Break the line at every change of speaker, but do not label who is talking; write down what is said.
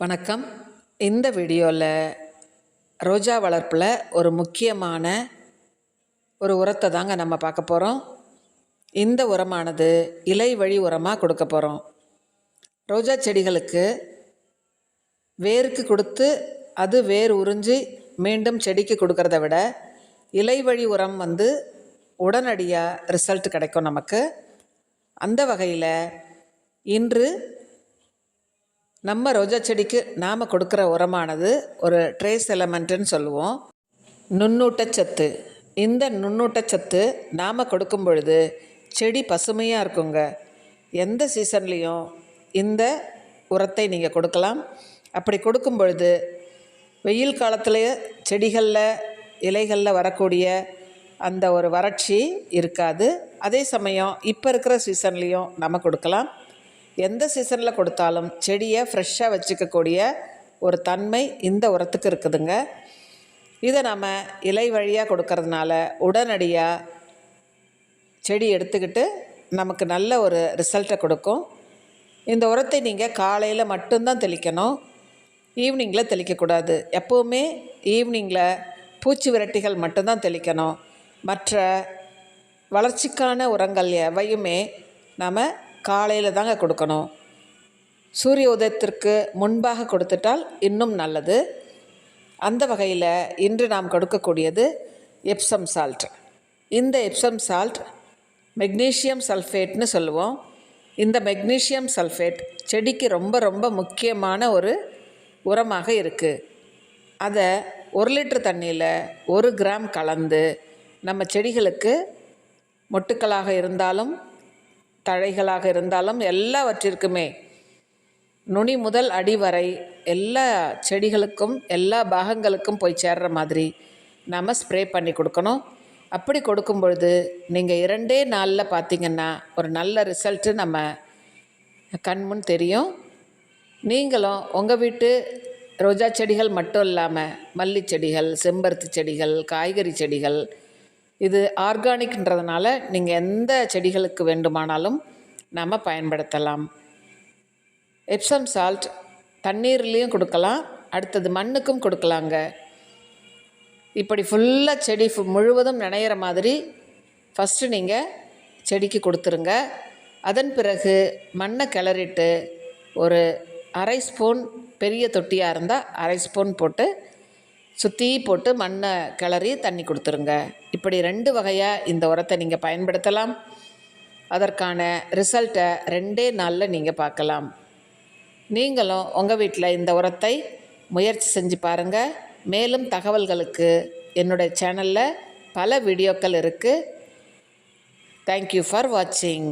வணக்கம். இந்த வீடியோவில் ரோஜா வளர்ப்பில் ஒரு முக்கியமான ஒரு உரத்தை தாங்க நம்ம பார்க்க போகிறோம் இந்த உரமானது இலை வழி உரமாக கொடுக்க போகிறோம் ரோஜா செடிகளுக்கு வேருக்கு கொடுத்து அது வேர் உறிஞ்சி மீண்டும் செடிக்கு கொடுக்கறத விட இலை வழி உரம் வந்து உடனடியாக ரிசல்ட் கிடைக்கும் நமக்கு. அந்த வகையில் இன்று நம்ம ரோஜா செடிக்கு நாம் கொடுக்குற உரமானது ஒரு ட்ரேஸ் எலமெண்ட்டுன்னு சொல்லுவோம். நுண்ணூட்டச்சத்து. இந்த நுண்ணூட்டச்சத்து நாம் கொடுக்கும் பொழுது செடி பசுமையாக இருக்குங்க. எந்த சீசன்லேயும் இந்த உரத்தை நீங்கள் கொடுக்கலாம். அப்படி கொடுக்கும் பொழுது வெயில் காலத்துலேயே செடிகளில் இலைகளில் வரக்கூடிய அந்த ஒரு வறட்சி இருக்காது. அதே சமயம் இப்போ இருக்கிற சீசன்லேயும் நம்ம கொடுக்கலாம். எந்த சீசனில் கொடுத்தாலும் செடியை ஃப்ரெஷ்ஷாக வச்சுக்கக்கூடிய ஒரு தன்மை இந்த உரத்துக்கு இருக்குதுங்க. இதை நம்ம இலை வழியாக கொடுக்கறதுனால உடனடியாக செடி எடுத்துக்கிட்டு நமக்கு நல்ல ஒரு ரிசல்ட்டை கொடுக்கும். இந்த உரத்தை நீங்கள் காலையில் மட்டும்தான் தெளிக்கணும். ஈவினிங்கில் தெளிக்கக்கூடாது. எப்போவுமே ஈவினிங்கில் பூச்சி விரட்டிகள் மட்டும்தான் தெளிக்கணும். மற்ற வளர்ச்சிக்கான உரங்கள் எவையுமே நம்ம காலையில் தாங்க கொடுக்கணும். சூரிய உதயத்திற்கு முன்பாக கொடுத்துட்டால் இன்னும் நல்லது. அந்த வகையில் இன்று நாம் கொடுக்கக்கூடியது எப்சம் சால்ட் இந்த எப்சம் சால்ட் மெக்னீஷியம் சல்ஃபேட்னு சொல்லுவோம். இந்த மெக்னீஷியம் சல்ஃபேட் செடிக்கு ரொம்ப ரொம்ப முக்கியமான ஒரு உரமாக இருக்குது அதை ஒரு லிட்டர் தண்ணியில் ஒரு கிராம் கலந்து நம்ம செடிகளுக்கு மொட்டுக்களாக இருந்தாலும் தழைகளாக இருந்தாலும் எல்லாவற்றிற்குமே நுனி முதல் அடி வரை எல்லா செடிகளுக்கும் எல்லா பாகங்களுக்கும் போய் சேர்ற மாதிரி நம்ம ஸ்ப்ரே பண்ணி கொடுக்கணும். அப்படி கொடுக்கும் பொழுது நீங்கள் இரண்டே நாளில் பார்த்தீங்கன்னா ஒரு நல்ல ரிசல்ட்டு நம்ம கண்முன் தெரியும். நீங்களும் உங்கள் வீட்டு ரோஜா செடிகள் மட்டும் இல்லாமல் மல்லி செடிகள் செம்பருத்தி செடிகள் காய்கறி செடிகள் இது ஆர்கானிக்ன்றதுனால நீங்கள் எந்த செடிகளுக்கு வேண்டுமானாலும் நாம் பயன்படுத்தலாம். எப்சம் சால்ட் தண்ணீர்லேயும் கொடுக்கலாம் அடுத்தது மண்ணுக்கும் கொடுக்கலாங்க. இப்படி ஃபுல்லாக செடி முழுவதும் நினைகிற மாதிரி ஃபஸ்ட்டு நீங்கள் செடிக்கு கொடுத்துருங்க. அதன் பிறகு மண்ணை கிளறிட்டு ஒரு அரை ஸ்பூன் பெரிய தொட்டியாக இருந்தால் அரை ஸ்பூன் போட்டு சுற்றி போட்டு மண்ணை கிளறி தண்ணி கொடுத்துருங்க. இப்படி ரெண்டு வகையாக இந்த உரத்தை நீங்கள் பயன்படுத்தலாம். அதற்கான ரிசல்ட்டை ரெண்டே நாளில் நீங்கள் பார்க்கலாம். நீங்களும் உங்கள் வீட்டில் இந்த உரத்தை முயற்சி செஞ்சு பாருங்கள் மேலும் தகவல்களுக்கு என்னுடைய சேனலில் பல வீடியோக்கள் இருக்குது தேங்க்யூ ஃபார் வாட்சிங்